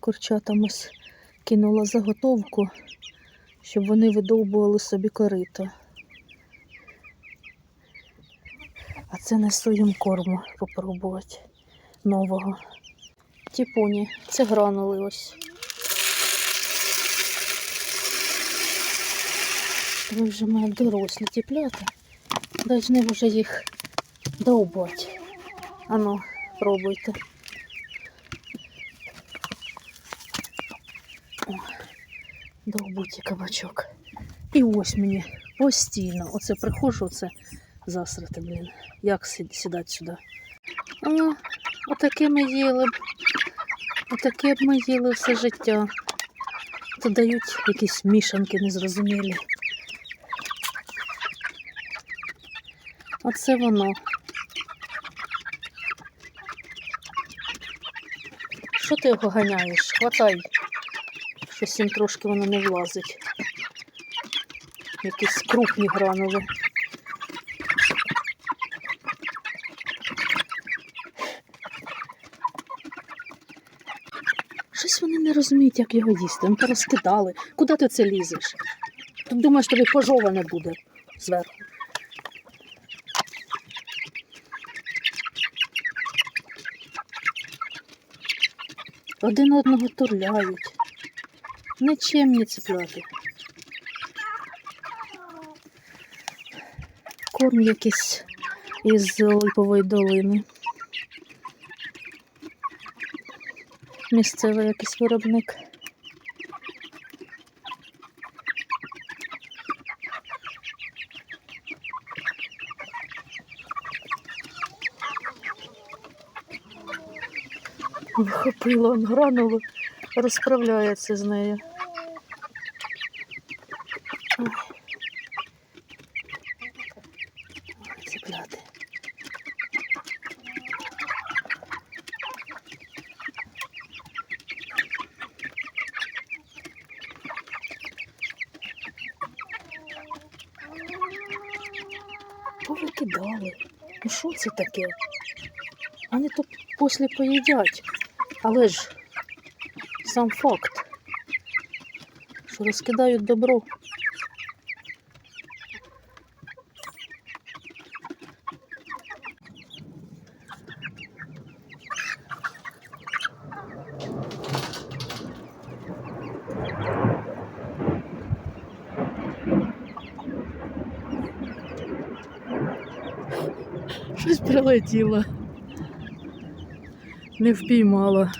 Курчатам ось кинула заготовку, щоб вони видовбували собі корито. А це несу їм корму попробувати нового. Тіпоні, це гранули ось. Ви вже мають дорослі тіплята. Должны вже їх довбати. Ану, пробуйте. О, довбуті кабачок. І ось мені постійно. Оце приходжу, оце засрати, блін. Як сідати сюди? О, отаке ми їли. Отаке б ми їли все життя. То дають якісь мішанки незрозумілі. Оце воно. Що ти його ганяєш? Хватай. Щось їм трошки воно не влазить. Якісь крупні гранули. Щось вони не розуміють, як його їсти. Вони порозкидали. Куди ти це лізеш? Ти думаєш, тобі пожоване буде зверху. Один одного турляють. Нечемні цепляти. Корм якийсь із липової долини. Місцевий якийсь виробник. Вхопила он гранулу, розправляється з нею. Цепляти. Повикидали. Ну що це таке? Вони то після поїдять. Але ж сам факт, що розкидають добро. Щось прилетіло. Не впіймала.